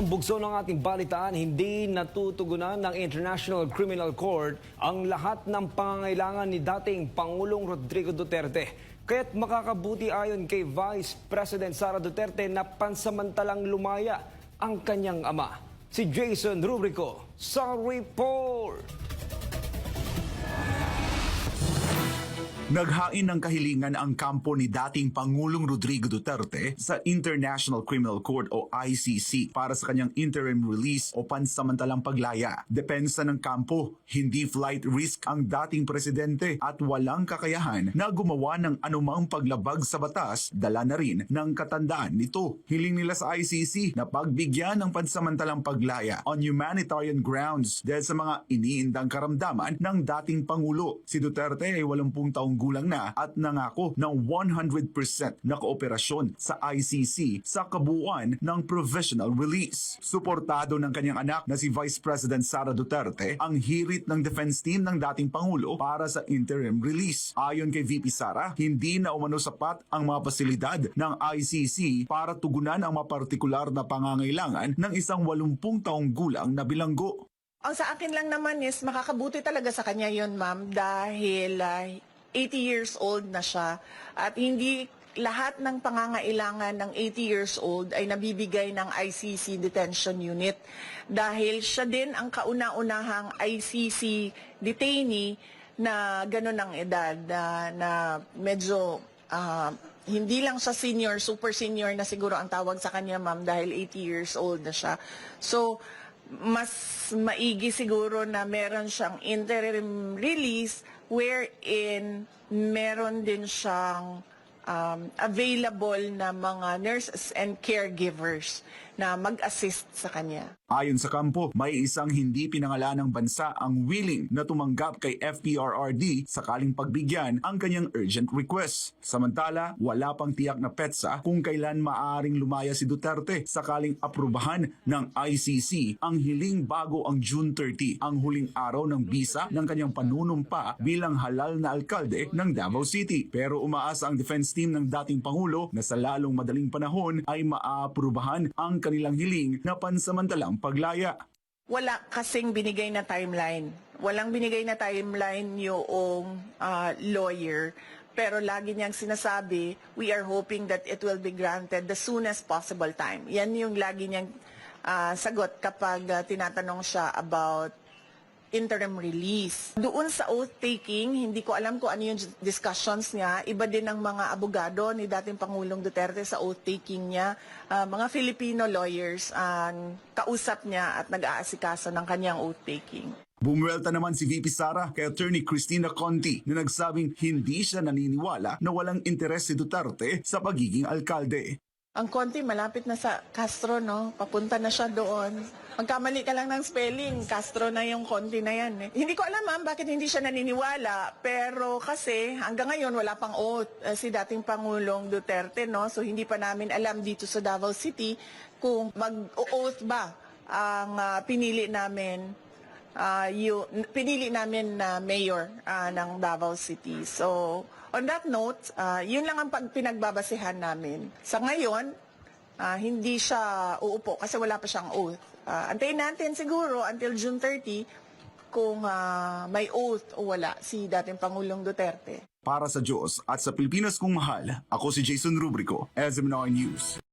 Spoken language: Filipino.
ng bugso ng ating balitaan, hindi natutugunan ng International Criminal Court ang lahat ng pangangailangan ni dating Pangulong Rodrigo Duterte. Kaya't makakabuti ayon kay Vice President Sara Duterte na pansamantalang lumaya ang kanyang ama. Si Jason Rubrico sa report. Naghain ng kahilingan ang kampo ni dating Pangulong Rodrigo Duterte sa International Criminal Court o ICC para sa kanyang interim release o pansamantalang paglaya. Depensa ng kampo, hindi flight risk ang dating presidente at walang kakayahan na gumawa ng anumang paglabag sa batas, dala na rin ng katandaan nito. Hiling nila sa ICC na pagbigyan ng pansamantalang paglaya on humanitarian grounds dahil sa mga iniindang karamdaman ng dating Pangulo. Si Duterte ay 80 taong gulang na at nangako ng 100% na kooperasyon sa ICC sa kabuuan ng provisional release. Suportado ng kanyang anak na si Vice President Sara Duterte ang hirit ng defense team ng dating Pangulo para sa interim release. Ayon kay VP Sara, hindi na umano sapat ang mga pasilidad ng ICC para tugunan ang mga partikular na pangangailangan ng isang 80 taong gulang na bilanggo. Ang sa akin lang naman is makakabuti talaga sa kanya yon ma'am dahil ah, 80 years old na siya at hindi lahat ng pangangailangan ng 80 years old ay nabibigay ng ICC detention unit dahil siya din ang kauna-unahang ICC detainee na ganun ang edad na, na medyo ah, hindi lang siya senior, super senior na siguro ang tawag sa kanya ma'am dahil 80 years old na siya. So, mas maigi siguro na meron siyang interim release wherein meron din siyang um, available na mga nurses and caregivers na mag-assist sa kanya. Ayon sa kampo, may isang hindi pinangalanang bansa ang willing na tumanggap kay FPRRD sakaling pagbigyan ang kanyang urgent request. Samantala, wala pang tiyak na petsa kung kailan maaring lumaya si Duterte sakaling aprubahan ng ICC ang hiling bago ang June 30, ang huling araw ng bisa ng kanyang panunumpa bilang halal na alkalde ng Davao City. Pero umaasa ang defense team ng dating Pangulo na sa lalong madaling panahon ay maaprubahan ang kanilang hiling na pansamantalang paglaya. Wala kasing binigay na timeline. Walang binigay na timeline yung ah, lawyer. Pero lagi niyang sinasabi, we are hoping that it will be granted the soonest possible time. Yan yung lagi niyang ah, sagot kapag ah, tinatanong siya about interim release. Doon sa oath-taking, hindi ko alam kung ano yung discussions niya. Iba din ang mga abogado ni dating Pangulong Duterte sa oath-taking niya. Ah, mga Filipino lawyers ang kausap niya at nag-aasikaso ng kanyang oath-taking. Bumuelta naman si VP Sara kay Attorney Christina Conti na nagsabing hindi siya naniniwala na walang interes si Duterte sa pagiging alkalde. Ang konti malapit na sa Castro, no? Papunta na siya doon. Magkamali ka lang ng spelling, Castro na yung konti na yan. Eh. Hindi ko alam, ma'am, bakit hindi siya naniniwala. Pero kasi hanggang ngayon wala pang oath eh, si dating Pangulong Duterte, no? So hindi pa namin alam dito sa Davao City kung mag-oath ba ang ah, pinili namin ah, yung, pinili namin na mayor ah, ng Davao City. So, on that note, ah, yun lang ang pag- namin. Sa ngayon, ah, hindi siya uupo kasi wala pa siyang oath. Ah, antayin natin siguro until June 30 kung ah, may oath o wala si dating Pangulong Duterte. Para sa Diyos at sa Pilipinas kong mahal, ako si Jason Rubrico, SMNR News.